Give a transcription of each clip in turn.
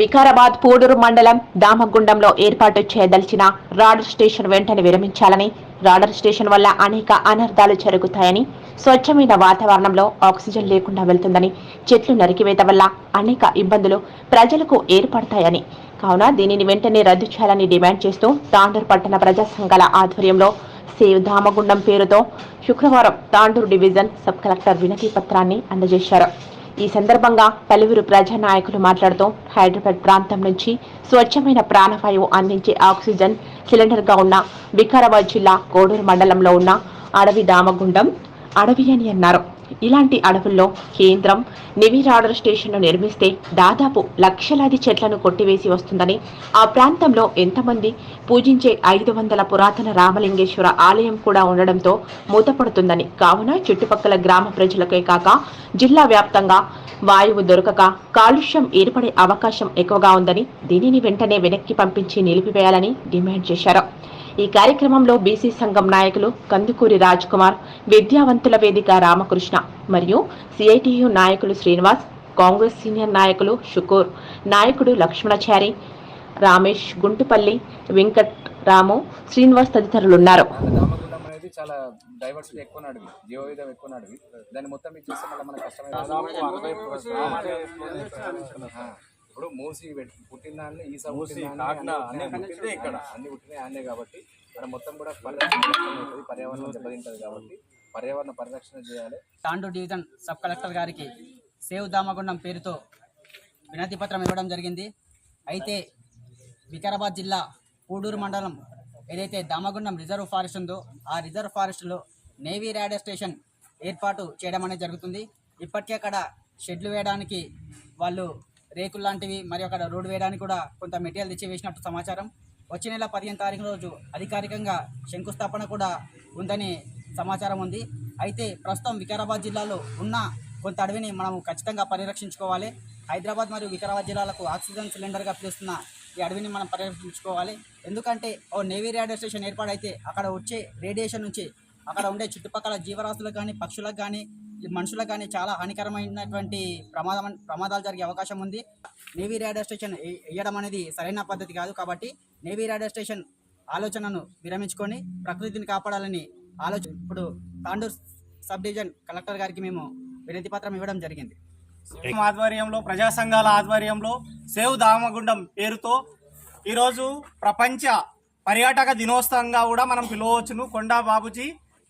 వికారాబాద్ పూడూరు మండలం దామగుండంలో ఏర్పాటు చేయదలిచిన రాడర్ స్టేషన్ వెంటనే విరమించాలని రాడర్ స్టేషన్ వల్ల అనేక అనర్థాలు జరుగుతాయని స్వచ్ఛమైన వాతావరణంలో ఆక్సిజన్ లేకుండా వెళ్తుందని చెట్లు నరికివేత వల్ల అనేక ఇబ్బందులు ప్రజలకు ఏర్పడతాయని. కావున దీనిని వెంటనే రద్దు చేయాలని డిమాండ్ చేస్తూ తాండూరు పట్టణ ప్రజా సంఘాల ఆధ్వర్యంలో సేవ్ దామగుండం పేరుతో శుక్రవారం తాండూరు డివిజన్ సబ్ కలెక్టర్ వినతి పత్రాన్ని అందజేశారు. ఈ సందర్భంగా పలువురు ప్రజా నాయకులు మాట్లాడుతూ హైదరాబాద్ ప్రాంతం నుంచి స్వచ్ఛమైన ప్రాణవాయువు అందించే ఆక్సిజన్ సిలిండర్గా ఉన్న వికారాబాద్ జిల్లా కోడూరు మండలంలో ఉన్న అడవి దామగుండం అడవి అని అన్నారు. ఇలాంటి అడవుల్లో కేంద్రం నివిరాడర్ స్టేషన్ను నిర్మిస్తే దాదాపు లక్షలాది చెట్లను కొట్టివేసి వస్తుందని ఆ ప్రాంతంలో ఎంతమంది పూజించే ఐదు వందల పురాతన రామలింగేశ్వర ఆలయం కూడా ఉండడంతో మూతపడుతుందని కావున చుట్టుపక్కల గ్రామ ప్రజలకే కాక జిల్లా వ్యాప్తంగా వాయువు దొరకక కాలుష్యం ఏర్పడే అవకాశం ఎక్కువగా ఉందని దీనిని వెంటనే వెనక్కి పంపించి నిలిపివేయాలని డిమాండ్ చేశారు. ఈ కార్యక్రమంలో బీసీ సంఘం నాయకులు కందుకూరి రాజ్ కుమార్ విద్యావంతుల వేదిక రామకృష్ణ మరియు సిఐటియు నాయకులు శ్రీనివాస్ కాంగ్రెస్ సీనియర్ నాయకులు షుకూర్ నాయకుడు లక్ష్మణచారి రామేష్ గుంటుపల్లి వెంకట్ రాము శ్రీనివాస్ తదితరులున్నారు. రామగుండం అనేది చాలా డైవర్సిటీ ఎక్కువ అడివి జీవవిధం ఎక్కువ అడివి దాన్ని మొత్తం మీకు చూస్తే మళ్ళీ మనకు ఇప్పుడు మూసి పెట్టి- పుట్టిన అన్ని పుట్టినవి ఇక్కడ. అన్ని పుట్టినవి ఆనే కాబట్టి మనం మొత్తం కూడా పరిరక్షణ పర్యావరణం దెబ్బతింటది కాబట్టి పర్యావరణ పరిరక్షణ చేయాలి. తాండూరు డివిజన్ సబ్ కలెక్టర్ గారికి సేవ్ దామగుండం పేరుతో వినతి పత్రం ఇవ్వడం జరిగింది. అయితే వికారాబాద్ జిల్లా పూడూరు మండలం ఏదైతే దామగుండం రిజర్వ్ ఫారెస్ట్ ఉందో ఆ రిజర్వ్ ఫారెస్ట్లో నేవీ రేడియో స్టేషన్ ఏర్పాటు చేయడం అనేది జరుగుతుంది. ఇప్పటికే అక్కడ షెడ్లు వేయడానికి వాళ్ళు రేకులు లాంటివి మరియు అక్కడ రోడ్డు వేయడానికి కూడా కొంత మెటీరియల్ తెచ్చి వేసినట్టు సమాచారం. వచ్చే నెల పదిహేను తారీఖు రోజు అధికారికంగా శంకుస్థాపన కూడా ఉందని సమాచారం ఉంది. అయితే ప్రస్తుతం వికారాబాద్ జిల్లాలో ఉన్న కొంత అడవిని మనం ఖచ్చితంగా పరిరక్షించుకోవాలి. హైదరాబాద్ మరియు వికారాబాద్ జిల్లాలకు ఆక్సిజన్ సిలిండర్గా పిలుస్తున్న ఈ అడవిని మనం పరిరక్షించుకోవాలి. ఎందుకంటే ఓ నేవీ రేడియో స్టేషన్ ఏర్పాటైతే అక్కడ వచ్చే రేడియేషన్ నుంచి అక్కడ ఉండే చుట్టుపక్కల జీవరాశులకు కానీ పక్షులకు కానీ మనుషులకు కానీ చాలా హానికరమైనటువంటి ప్రమాదం ప్రమాదాలు జరిగే అవకాశం ఉంది. నేవీ రేడియో స్టేషన్ వేయడం అనేది సరైన పద్ధతి కాదు కాబట్టి నేవీ రేడియో స్టేషన్ ఆలోచనను విరమించుకొని ప్రకృతిని కాపాడాలని ఆలోచన ఇప్పుడు తాండూర్ సబ్ డివిజన్ కలెక్టర్ గారికి మేము వినతి పత్రం ఇవ్వడం జరిగింది. ఆధ్వర్యంలో ప్రజా సంఘాల ఆధ్వర్యంలో సేవ్ దామగుండం పేరుతో ఈరోజు ప్రపంచ పర్యాటక దినోత్సవంగా కూడా మనం పిలవచ్చును కొండా బాబుజీ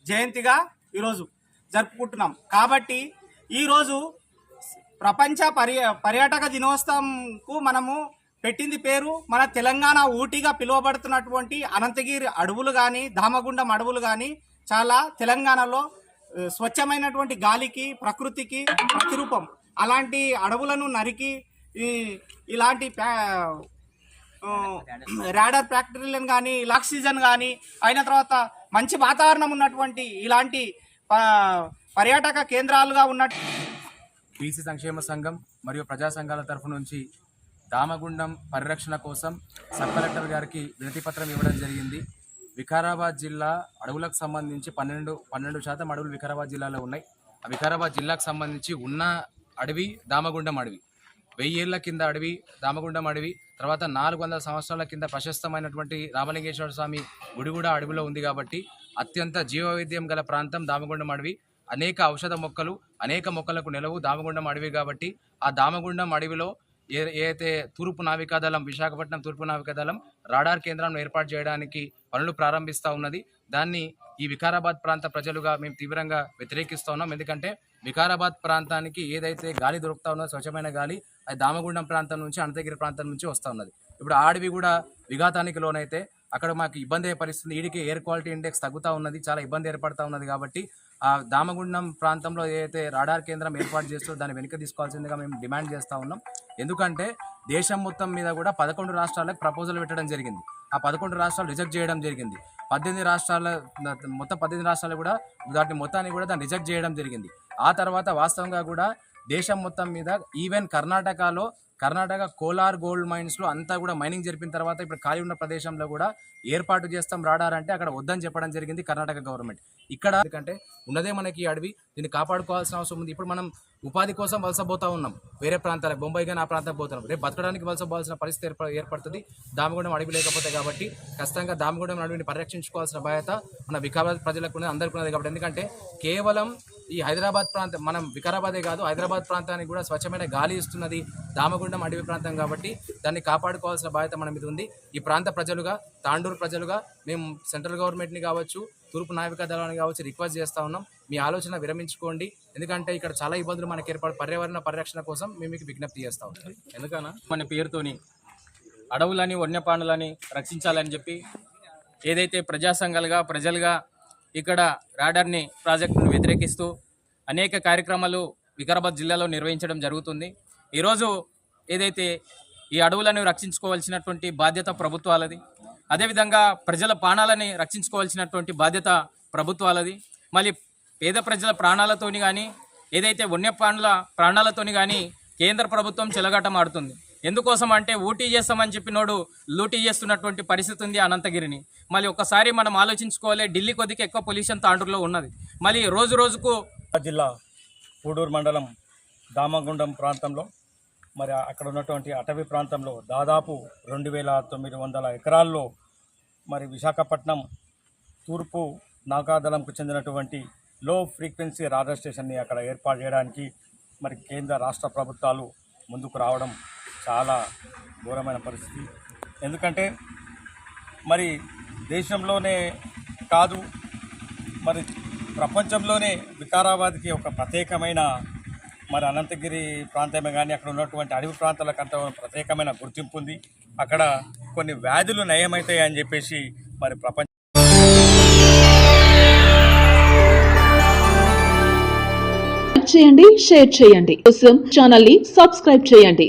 జయంతిగా ఈరోజు. జరుపుకుంటున్నాం. కాబట్టి ఈరోజు ప్రపంచ పర్య పర్యాటక దినోత్సవంకు మనము పెట్టింది పేరు మన తెలంగాణ ఊటీగా పిలువబడుతున్నటువంటి అనంతగిరి అడవులు కానీ దామగుండం అడవులు కానీ చాలా తెలంగాణలో స్వచ్ఛమైనటువంటి గాలికి ప్రకృతికి ప్రతిరూపం. అలాంటి అడవులను నరికి ఇలాంటి ర్యాడర్ ఫ్యాక్టరీలను కానీ ఆక్సిజన్ కానీ అయిన తర్వాత మంచి వాతావరణం ఉన్నటువంటి ఇలాంటి పర్యాటక కేంద్రాలుగా ఉన్నట్టు బీసీ సంక్షేమ సంఘం మరియు ప్రజా సంఘాల తరఫు నుంచి దామగుండం పరిరక్షణ కోసం సబ్ కలెక్టర్ గారికి వినతిపత్రం ఇవ్వడం జరిగింది. వికారాబాద్ జిల్లా అడవులకు సంబంధించి పన్నెండు పన్నెండు శాతం అడవులు వికారాబాద్ జిల్లాలో ఉన్నాయి. ఆ వికారాబాద్ జిల్లాకు సంబంధించి ఉన్న అడవి దామగుండం అడవి. వెయ్యేళ్ళ కింద అడవి దామగుండం అడవి తర్వాత నాలుగు వందల సంవత్సరాల కింద ప్రశస్తమైనటువంటి రామలింగేశ్వర స్వామి గుడి కూడా అడవిలో ఉంది కాబట్టి అత్యంత జీవవైద్యం గల ప్రాంతం దామగుండం అడవి. అనేక ఔషధ మొక్కలు అనేక మొక్కలకు నిలవు దామగుండం అడవి కాబట్టి ఆ దామగుండం అడవిలో ఏ ఏదైతే తూర్పు నావికాదళం విశాఖపట్నం తూర్పు నావికాదళం రాడార్ కేంద్రం ఏర్పాటు చేయడానికి పనులు ప్రారంభిస్తూ ఉన్నది. దాన్ని ఈ వికారాబాద్ ప్రాంత ప్రజలుగా మేము తీవ్రంగా వ్యతిరేకిస్తూ ఉన్నాం. ఎందుకంటే వికారాబాద్ ప్రాంతానికి ఏదైతే గాలి దొరుకుతా ఉన్నదో స్వచ్ఛమైన గాలి అది దామగుండం ప్రాంతం నుంచి అనంతగిరి ప్రాంతం నుంచి వస్తూ ఉన్నది. ఇప్పుడు అడవి కూడా విఘాతానికి లోనైతే అక్కడ మాకు ఇబ్బంది అయ్యే పరిస్థితి ఈడికి ఎయిర్ క్వాలిటీ ఇండెక్స్ తగ్గుతూ ఉన్నది చాలా ఇబ్బంది ఏర్పడతా ఉన్నది కాబట్టి ఆ దామగుండం ప్రాంతంలో ఏదైతే రాడార్ కేంద్రం ఏర్పాటు చేస్తూ దాన్ని వెనుక తీసుకోవాల్సిందిగా మేము డిమాండ్ చేస్తూ ఉన్నాం. ఎందుకంటే దేశం మొత్తం మీద కూడా పదకొండు రాష్ట్రాలకు ప్రపోజల్ పెట్టడం జరిగింది. ఆ పదకొండు రాష్ట్రాలు రిజెక్ట్ చేయడం జరిగింది. పద్దెనిమిది రాష్ట్రాల మొత్తం పద్దెనిమిది రాష్ట్రాలు కూడా వాటిని మొత్తాన్ని కూడా దాన్ని రిజెక్ట్ చేయడం జరిగింది. ఆ తర్వాత వాస్తవంగా కూడా దేశం మొత్తం మీద ఈవెన్ కర్ణాటకలో కర్ణాటక కోలార్ గోల్డ్ మైన్స్లో అంతా కూడా మైనింగ్ జరిపిన తర్వాత ఇప్పుడు ఖాళీ ఉన్న ప్రదేశంలో కూడా ఏర్పాటు చేస్తాం రాడారంటే అక్కడ వద్దని చెప్పడం జరిగింది కర్ణాటక గవర్నమెంట్ ఇక్కడ ఎందుకంటే ఉన్నదే మనకి అడవి దీన్ని కాపాడుకోవాల్సిన అవసరం ఉంది. ఇప్పుడు మనం ఉపాధి కోసం వలస పోతా ఉన్నాం. వేరే ప్రాంతాలకు బొంబాయి కానీ ఆ ప్రాంతానికి పోతున్నాం. రేపు బతకడానికి వలస పోవాల్సిన పరిస్థితి ఏర్ప ఏర్పడుతుంది. దామగూడెం అడవి లేకపోతే కాబట్టి ఖచ్చితంగా దామగూడెం అడవిని పరిరక్షించుకోవాల్సిన బాధ్యత మన వికారాబాద్ ప్రజలకు ఉన్నది అందరికీ ఉన్నది కాబట్టి. ఎందుకంటే కేవలం ఈ హైదరాబాద్ ప్రాంతం మనం వికారాబాదే కాదు హైదరాబాద్ ప్రాంతానికి కూడా స్వచ్ఛమైన గాలి ఇస్తున్నది దామగుండం అడవి ప్రాంతం కాబట్టి దాన్ని కాపాడుకోవాల్సిన బాధ్యత మన మీద ఉంది. ఈ ప్రాంత ప్రజలుగా తాండూరు ప్రజలుగా మేము సెంట్రల్ గవర్నమెంట్ని కావచ్చు తూర్పు నావికా దళాన్ని కావచ్చు రిక్వెస్ట్ చేస్తూ ఉన్నాం. మీ ఆలోచన విరమించుకోండి. ఎందుకంటే ఇక్కడ చాలా ఇబ్బందులు మనకి ఏర్పడు పర్యావరణ పరిరక్షణ కోసం మేము మీకు విజ్ఞప్తి చేస్తూ ఉంటాం ఎందుకనా మన పేరుతోని అడవులని వన్యప్రాణులని రక్షించాలని చెప్పి ఏదైతే ప్రజా సంఘాలుగా ప్రజలుగా ఇక్కడ రాడర్ని ప్రాజెక్టును వ్యతిరేకిస్తూ అనేక కార్యక్రమాలు వికారాబాద్ జిల్లాలో నిర్వహించడం జరుగుతుంది. ఈరోజు ఏదైతే ఈ అడవులను రక్షించుకోవాల్సినటువంటి బాధ్యత ప్రభుత్వాలది అదేవిధంగా ప్రజల ప్రాణాలని రక్షించుకోవాల్సినటువంటి బాధ్యత ప్రభుత్వాలది. మళ్ళీ పేద ప్రజల ప్రాణాలతోని కానీ ఏదైతే వన్యప్రాణుల ప్రాణాలతోని కానీ కేంద్ర ప్రభుత్వం చెలగాటం ఆడుతుంది ఎందుకోసం అంటే ఊటీ చేస్తామని చెప్పినోడు లూటీ చేస్తున్నటువంటి పరిస్థితి ఉంది అనంతగిరిని. మళ్ళీ ఒకసారి మనం ఆలోచించుకోవాలి ఢిల్లీ కొద్దికి ఎక్కువ పొల్యూషన్ తాండ్రులో ఉన్నది. మళ్ళీ రోజు రోజుకు జిల్లా పూడూరు మండలం దామగుండం ప్రాంతంలో మరి అక్కడ ఉన్నటువంటి అటవీ ప్రాంతంలో దాదాపు రెండు వేల తొమ్మిది వందల ఎకరాల్లో మరి విశాఖపట్నం తూర్పు నాగాదళంకు చెందినటువంటి లో ఫ్రీక్వెన్సీ రాడార్ స్టేషన్ని అక్కడ ఏర్పాటు చేయడానికి మరి కేంద్ర రాష్ట్ర ప్రభుత్వాలు ముందుకు రావడం చాలా ఘోరమైన పరిస్థితి. ఎందుకంటే మరి దేశంలోనే కాదు మరి ప్రపంచంలోనే వికారాబాద్కి ఒక ప్రత్యేకమైన మరి అనంతగిరి ప్రాంతమే కానీ అక్కడ ఉన్నటువంటి అడవి ప్రాంతాలకంత ప్రత్యేకమైన గుర్తింపు ఉంది. అక్కడ కొన్ని వ్యాధులు నయమవుతాయి అని చెప్పేసి మరి ప్రపంచ చేయండి షేర్ చేయండి. కోసం ఛానల్ని సబ్స్క్రైబ్ చేయండి.